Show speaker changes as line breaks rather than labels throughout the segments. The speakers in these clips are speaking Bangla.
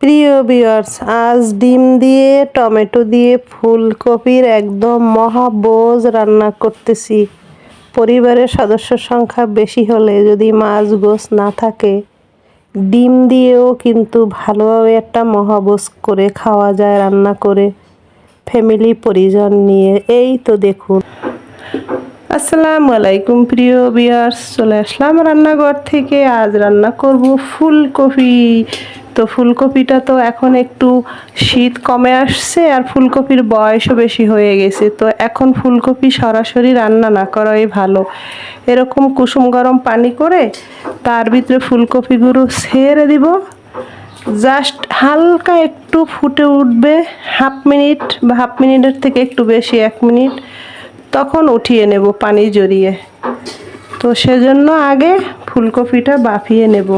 প্রিয় বিয়ার্স আজ ডিম দিয়ে, টমেটো দিয়ে ফুলকপির একদম মহাবোজ রান্না করতেছি। পরিবারের সদস্য সংখ্যা বেশি হলে যদি মাছ গোস না থাকে, ডিম দিয়েও কিন্তু ভালোভাবে একটা মহাবোজ করে খাওয়া যায়, রান্না করে। ফ্যামিলি, পরিজন নিয়ে, এই তো দেখুন। আসসালামু আলাইকুম প্রিয় বিয়ার্স চলে আসলাম রান্নাঘর থেকে। আজ রান্না করব ফুলকপি। তো ফুলকপিটা তো এখন একটু শীত কমে আসছে আর ফুলকপির বয়সও বেশি হয়ে গেছে। তো এখন ফুলকপি সরাসরি রান্না না করাই ভালো। এরকম কুসুম গরম পানি করে তার ভিতরে ফুলকপিগুলো ছেড়ে দিব। জাস্ট হালকা একটু ফুটে উঠবে, হাফ মিনিট বা হাফ মিনিটের থেকে একটু বেশি, এক মিনিট। তখন উঠিয়ে নেব পানি জড়িয়ে। তো সেজন্য আগে ফুলকপিটা বাফিয়ে নেব।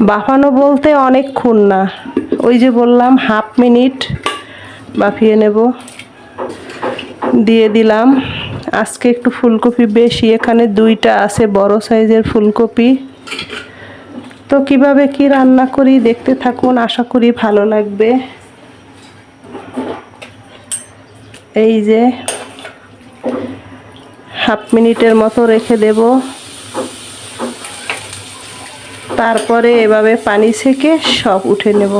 বাফানো বলতে অনেকক্ষণ না ওই যে বললাম, হাফ মিনিট বাফিয়ে নেব। দিয়ে দিলাম। আজকে একটু ফুলকপি বেশি, এখানে দুইটা আছে, বড় সাইজের ফুলকপি। তো কীভাবে কি রান্না করি দেখতে থাকুন, আশা করি ভালো লাগবে। এই যে হাফ মিনিটের মতো রেখে দেব। তারপরে এভাবে পানি ছেঁকে সব উঠে নেব।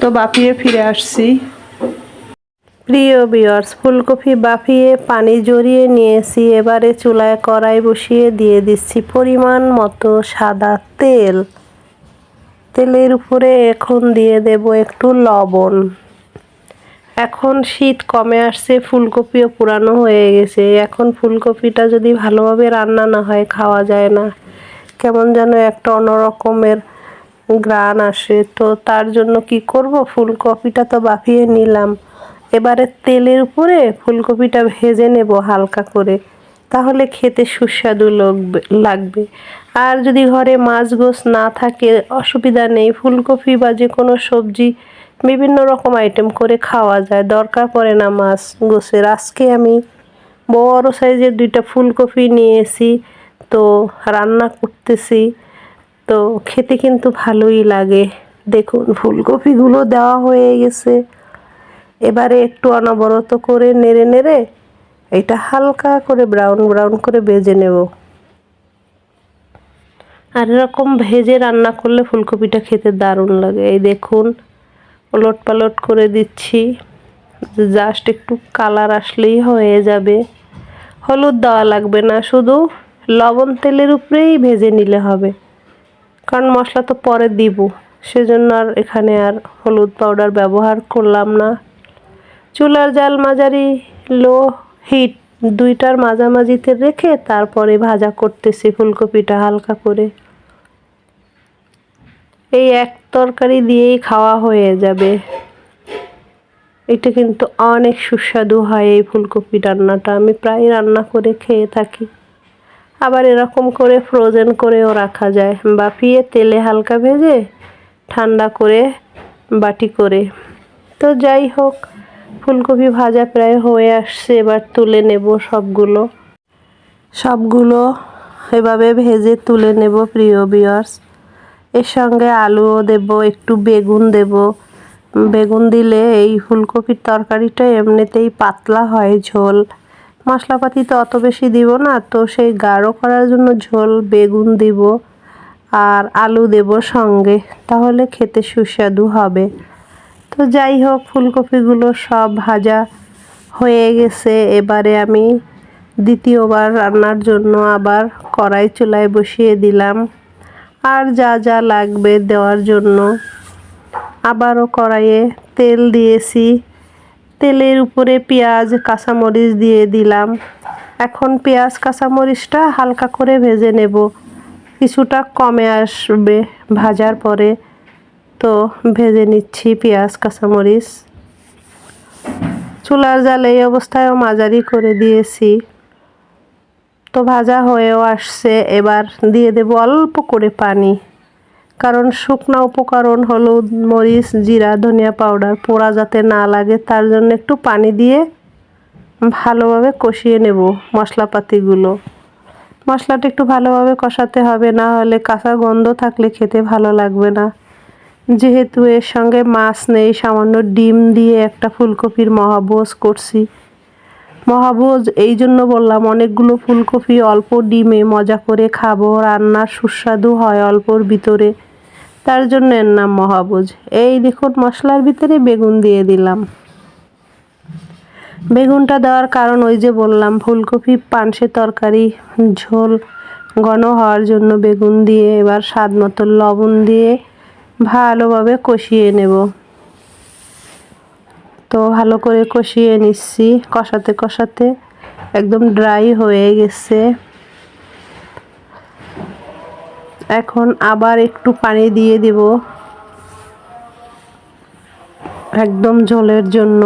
তো বাপিয়ে ফিরে আসছি। প্রিয় বিয়ার্স ফুলকপি বাফিয়ে পানি জড়িয়ে নিয়েছি। এবারে চুলায় কড়াই বসিয়ে দিয়ে দিচ্ছি পরিমাণ মতো সাদা তেল। তেলের উপরে এখন দিয়ে দেব একটু লবণ। এখন শীত কমে আসছে, ফুলকপিও পুরানো হয়ে গেছে। এখন ফুলকপিটা যদি ভালোভাবে রান্না না হয়, খাওয়া যায় না। কেমন যেন একটা অন্যরকমের গ্রান আসে। তো তার জন্য কি করব? ফুলকপিটা তো বাফিয়ে নিলাম। এবারে তেলের উপরে ফুলকপিটা ভেজে নেব হালকা করে। তাহলে খেতে সুস্বাদু লাগবে লাগবে। আর যদি ঘরে মাছ গোছ না থাকে, অসুবিধা নেই। ফুলকপি বা যে কোনো সবজি বিভিন্ন রকম আইটেম করে খাওয়া যায়। দরকার পড়ে না মাছ, গোছের। আজকে আমি বড় সাইজের দুইটা ফুলকপি নিয়েছি, তো রান্না করতেছি। তো খেতে কিন্তু ভালোই লাগে। দেখুন, ফুলকপিগুলো দেওয়া হয়ে গেছে। এবারে একটু অনবরত করে নেড়ে নেড়ে এটা হালকা করে ব্রাউন ব্রাউন করে ভেজে নেব। আর এরকম ভেজে রান্না করলে ফুলকপিটা খেতে দারুণ লাগে। এই দেখুন ওলট পালট করে দিচ্ছি। জাস্ট একটু কালার আসলেই হয়ে যাবে। হলুদ দেওয়া লাগবে না, শুধু লবণ তেলের উপরেই ভেজে নিলে হবে। কারণ মশলা তো পরে দিব, সেজন্য আর এখানে আর হলুদ পাউডার ব্যবহার করলাম না। চুলার জাল মাঝারি লো হিট দুইটার মাঝামাঝিতে রেখে তারপরে ভাজা করতেছি ফুলকপিটা হালকা করে। এই এক তরকারি দিয়েই খাওয়া হয়ে যাবে। এটা কিন্তু অনেক সুস্বাদু হয় এই ফুলকপি রান্নাটা। আমি প্রায় রান্না করে খেয়ে থাকি। আবার এরকম করে ফ্রোজেন করেও রাখা যায়। বাফিয়ে তেলে হালকা ভেজে ঠান্ডা করে বাটি করে। তো যাই হোক, ফুলকপি ভাজা প্রায় হয়ে আসছে। এবার তুলে নেব সবগুলো। সবগুলো এভাবে ভেজে তুলে নেব প্রিয় বিয়ার্স এর সঙ্গে আলুও দেব, একটু বেগুন দেব। বেগুন দিলে এই ফুলকপির তরকারিটা এমনিতেই পাতলা হয় ঝোল। মশলাপাতি তো অত বেশি দিব না, তো সেই গাঢ় করার জন্য ঝোল, বেগুন দিব আর আলু দেব সঙ্গে, তাহলে খেতে সুস্বাদু হবে। তো যাই হোক, ফুলকপিগুলো সব ভাজা হয়ে গেছে। এবারে আমি দ্বিতীয়বার রান্নার জন্য আবার কড়াই চুলায় বসিয়ে দিলাম। আর যা যা লাগবে দেওয়ার জন্য। আবারও কড়াইয়ে তেল দিয়েছি। তেলের উপরে পেঁয়াজ, কাঁচামরিচ দিয়ে দিলাম। এখন পেঁয়াজ, কাঁচামরিচটা হালকা করে ভেজে নেব। কিছুটা কমে আসবে ভাজার পরে। তো ভেজে নিচ্ছি পেঁয়াজ, কাঁচামরিচ। চুলার জাল এই অবস্থায়ও মাঝারি করে দিয়েছি। তো ভাজা হয়েও আসছে। এবার দিয়ে দেব অল্প করে পানি। কারণ শুকনা উপকরণ, হলুদ, মরিচ, জিরা, ধনিয়া পাউডার, পোড়া যাতে না লাগে, তার জন্য একটু পানি দিয়ে ভালোভাবে কষিয়ে নেব মশলাপাতিগুলো। মশলাটা একটু ভালোভাবে কষাতে হবে, না হলে কাঁচা গন্ধ থাকলে খেতে ভালো লাগবে না। যেহেতু এর সঙ্গে মাছ নেই, সামান্য ডিম দিয়ে একটা ফুলকপির মহাবোজ করছি। মহাভোজ, এই জন্য বললাম, অনেকগুলো ফুলকপি, অল্প ডিমে মজা করে খাব রান্নার সুস্বাদু হয় অল্পর ভিতরে। তার জন্য এর নাম মহাভোজ। এই দেখুন, মশলার ভিতরে বেগুন দিয়ে দিলাম। বেগুনটা দেওয়ার কারণ ওই যে বললাম, ফুলকপি, পানসে তরকারি, ঝোল ঘন হওয়ার জন্য বেগুন দিয়ে এবার স্বাদ মতো লবণ দিয়ে ভালোভাবে কষিয়ে নেব। তো ভালো করে কষিয়ে নিচ্ছি। কষাতে কষাতে একদম ড্রাই হয়ে গেছে। এখন আবার একটু পানি দিয়ে দিব। একদম ঝোলের জন্য।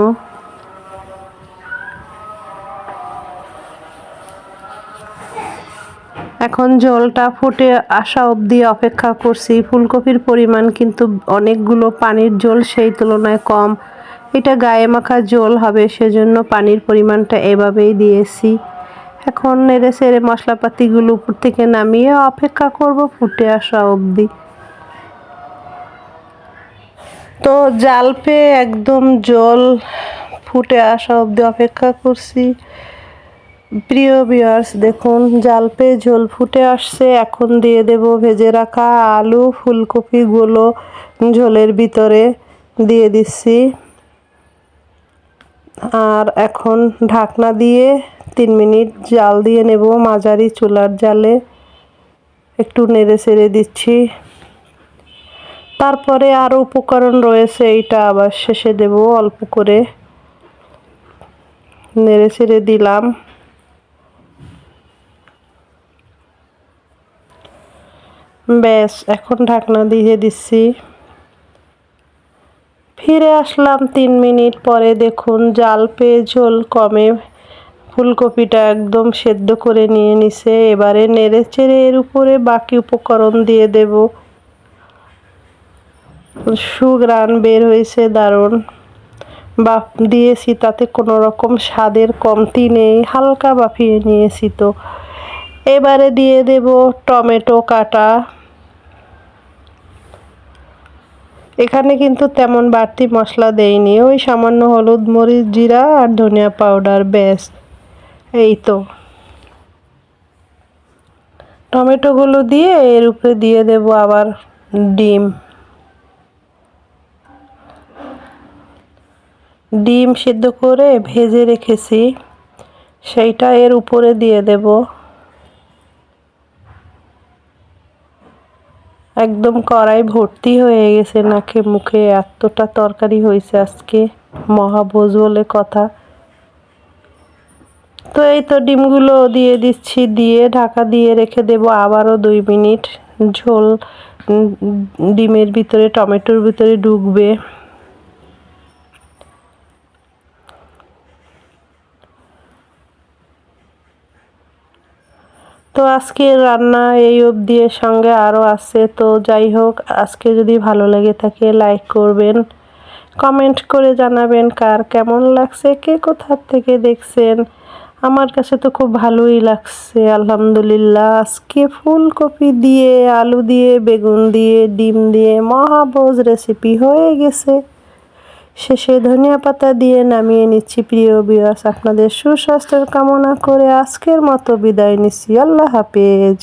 এখন জলটা ফুটে আসা অবধি অপেক্ষা করছি। ফুলকপির পরিমাণ কিন্তু অনেকগুলো পানির জল সেই তুলনায় কম। এটা গায়ে মাখা জল হবে, সেজন্য পানির পরিমাণটা এভাবেই দিয়েছি। এখন নেড়ে সেড়ে মশলাপাতিগুলো উপর থেকে নামিয়ে অপেক্ষা করব ফুটে আসা অবধি। তো জাল পেয়ে একদম জল ফুটে আসা অবধি অপেক্ষা করছি। প্রিয় বিয়ার্স দেখুন, জাল পেয়ে ঝোল ফুটে আসছে। এখন দিয়ে দেব ভেজে রাখা আলু, ফুলকপিগুলো ঝোলের ভিতরে দিয়ে দিচ্ছি। আর এখন ঢাকনা দিয়ে তিন মিনিট জাল দিয়ে নেব মাঝারি চুলার জালে। একটু নেড়ে ছেড়ে দিচ্ছি। তারপরে আরও উপকরণ রয়েছে, এইটা আবার শেষে দেব অল্প করে। নেড়ে ছেড়ে দিলাম। ব্যাস, এখন ঢাকনা দিয়ে দিচ্ছি। ফিরে আসলাম তিন মিনিট পরে। দেখুন, জাল পেয়ে ঝোল কমে। ফুলকপিটা একদম সেদ্ধ করে নিয়ে নিছে। এবারে নেড়ে চেড়ে এর উপরে বাকি উপকরণ দিয়ে দেব। সুগ্রান বের হয়েছে, দারুণ। বাপ দিয়েছি, তাতে কোনো রকম স্বাদের কমতি নেই। হালকা বাফিয়ে নিয়েছি তো। এবারে দিয়ে দেব টমেটো কাটা। এখানে কিন্তু তেমন বাড়তি মশলা দেয়নি। ওই সামান্য হলুদ মরিচ জিরা আর ধনিয়া পাউডার, ব্যাস। এই তো। টমেটোগুলো দিয়ে এর উপরে দিয়ে দেব আবার ডিম। ডিম সিদ্ধ করে ভেজে রেখেছি। সেইটা এর উপরে দিয়ে দেবো। একদম কড়াই ভর্তি হয়ে গেছে নাকে মুখে, এতটা তরকারি হয়েছে আজকে। মহাভোজ বলে কথা। তো এই তো ডিমগুলো দিয়ে দিচ্ছি, দিয়ে ঢাকা দিয়ে রেখে দেব আবারও দুই মিনিট। ঝোল ডিমের ভিতরে, টমেটোর ভিতরে ঢুকবে। তো আজকে রান্না এই অবধি সঙ্গে আরও আছে। তো যাই হোক, আজকে যদি ভালো লেগে থাকে লাইক করবেন কমেন্ট করে জানাবেন কার কেমন লাগছে, কে কোথার থেকে দেখছেন। আমার কাছে তো খুব ভালোই লাগছে, আলহামদুলিল্লাহ। আজকে ফুলকপি দিয়ে, আলু দিয়ে, বেগুন দিয়ে, ডিম দিয়ে মহাবোজ রেসিপি হয়ে গেছে। শেষে ধনিয়া পাতা দিয়ে নামিয়ে নিচ্ছি। প্রিয় বিয়াস আপনাদের সুস্বাস্থ্যের কামনা করে আজকের মতো বিদায় নিচ্ছি। আল্লাহ হাফেজ।